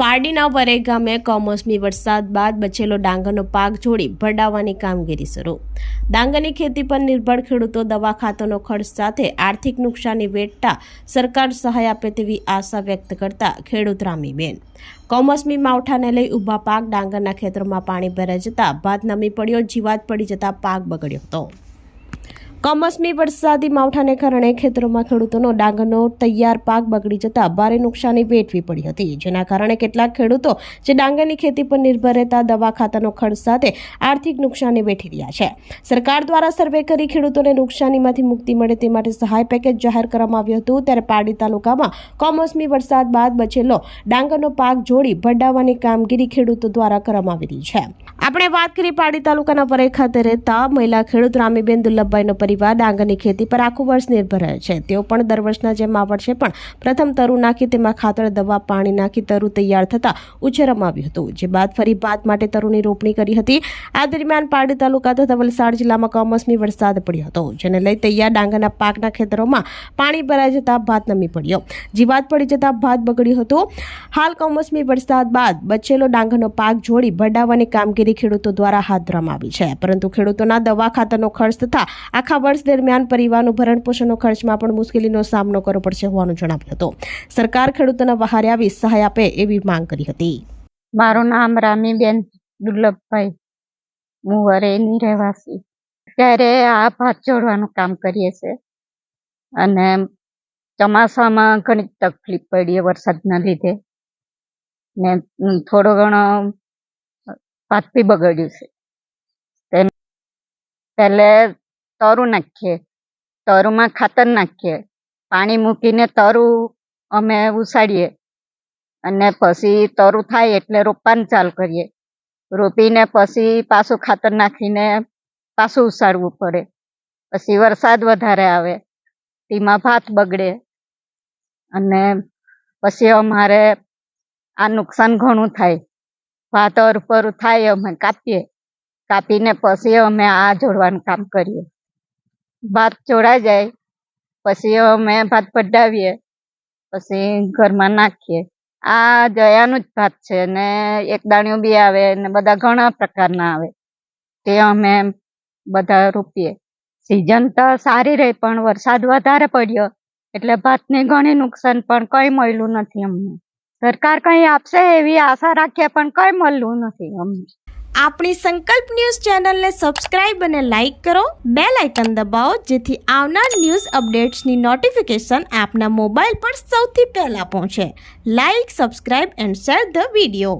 પારડીના વરે ગામે કમોસમી વરસાદ બાદ બચેલો ડાંગરનો પાક જોડી ભરડાવવાની કામગીરી શરૂ. ડાંગરની ખેતી પર નિર્ભર ખેડૂતો દવા ખાતરનો ખર્ચ સાથે આર્થિક નુકસાની વેઠતા સરકાર સહાય આપે તેવી આશા વ્યક્ત કરતા ખેડૂત રામીબેન. કમોસમી માવઠાને લઈ ઊભા પાક ડાંગરના ખેતરોમાં પાણી ભરાઈ જતા ભાત નમી પડ્યો, જીવાત પડી જતા પાક બગડ્યો હતો. કમોસમી વરસાદી માવઠાને કારણે ખેતરોમાં ખેડૂતોનો ડાંગરનો તૈયાર પાક બગડી જતા ભારે નુકસાની વેઠવી પડી હતી. જેના કારણે કેટલાક ખેડૂતો જે ડાંગરની ખેતી પર નિર્ભર રહેતા દવા ખાતાનો ખર્ચ સાથે આર્થિક નુકસાની વેઠી રહ્યા છે. સરકાર દ્વારા સર્વે કરી ખેડૂતોને નુકસાનીમાંથી મુક્તિ મળે તે માટે સહાય પેકેજ જાહેર કરવામાં આવ્યું હતું. ત્યારે પારડી તાલુકામાં કમોસમી વરસાદ બાદ બચેલો ડાંગરનો પાક જોડી ભરડાવવાની કામગીરી ખેડૂતો દ્વારા કરવામાં આવી રહી છે. આપણે વાત કરી પાડી તાલુકાના પરેખ ખાતે રહેતા મહિલા ખેડૂત રામીબેન દુર્લભભાઈનો પરિવાર ડાંગરની ખેતી પર આખું વર્ષ નિર્ભર રહે છે. તેઓ પણ દર વર્ષના જેમ આવડ છે પણ પ્રથમ તરુ નાખી તેમાં ખાતર, દવા, પાણી નાખી તરુ તૈયાર થતાં ઉછેરવામાં આવ્યું હતું, જે બાદ ફરી ભાત માટે તરુની રોપણી કરી હતી. આ દરમિયાન પાડી તાલુકા તથા વલસાડ જિલ્લામાં કમોસમી વરસાદ પડ્યો હતો, જેને લઈ તૈયાર ડાંગરના પાકના ખેતરોમાં પાણી ભરાઈ જતા ભાત નમી પડ્યો. જીવાત પડી જતા ભાત બગડ્યું હતું. હાલ કમોસમી વરસાદ બાદ બચેલો ડાંગરનો પાક જોડી ભરડાવવાની કામગીરી ખેડૂતો દ્વારા હાથ ધરવામાં આવી છે. પરંતુ ખેડૂતોના દવા ખાતરનો ખર્ચ તથા આખા વર્ષ દરમિયાન પરિવારનું ભરણ પોષણનો ખર્ચમાં પણ મુશ્કેલીનો સામનો કરવો પડશે હોવાનું જણાવ્યું હતું. સરકાર ખેડૂતોના વહારે આવી સહાય આપે એવી માંગ કરી હતી. મારું નામ રામીબેન દુર્લભભાઈ. હું વરેની રહેવાસી. ત્યારે આ ભાત જોડવાનું કામ કરીએ છે અને ચોમાસામાં ઘણી તકલીફ પડી વરસાદના લીધે. ને થોડો ઘણો બી બગડ્યું છે. પહેલે તરું નાખીએ, તરુમાં ખાતર નાખીએ, પાણી મૂકીને તરું અમે ઉસાડીએ અને પછી તરું થાય એટલે રોપવાનું ચાલુ કરીએ. રોપીને પછી પાછું ખાતર નાખીને પાછું ઉસાડવું પડે. પછી વરસાદ વધારે આવે, તેમાં ભાત બગડે અને પછી અમારે આ નુકસાન ઘણું થાય. ભાત પર થાય અમે કાપીએ. કાપીને પછી અમે આ જોડવાનું કામ કરીએ. ભાત જોડાઈ જાય, પછી અમે ભાત પડાવીએ, પછી ઘરમાં નાખીએ. આ જયાનું જ ભાત છે ને એક દાણિયું બી આવે ને બધા ઘણા પ્રકારના આવે. તે અમે બધા રોપીએ. સિઝન તો સારી રહી પણ વરસાદ વધારે પડ્યો એટલે ભાતને ઘણી નુકસાન પણ કંઈ મળ્યું નથી અમને. સરકાર કઈ આપશે એવી આશા રાખીએ, પણ કઈ મળ્યું નથી અમને. આપણી સંકલ્પ ન્યૂઝ ચેનલને સબસ્ક્રાઇબ અને લાઇક કરો. બે લાઇકન દબાવો, જેથી આવનાર ન્યૂઝ અપડેટ્સની નોટિફિકેશન આપના મોબાઈલ પર સૌથી પહેલાં પહોંચે. Like, subscribe and share the video.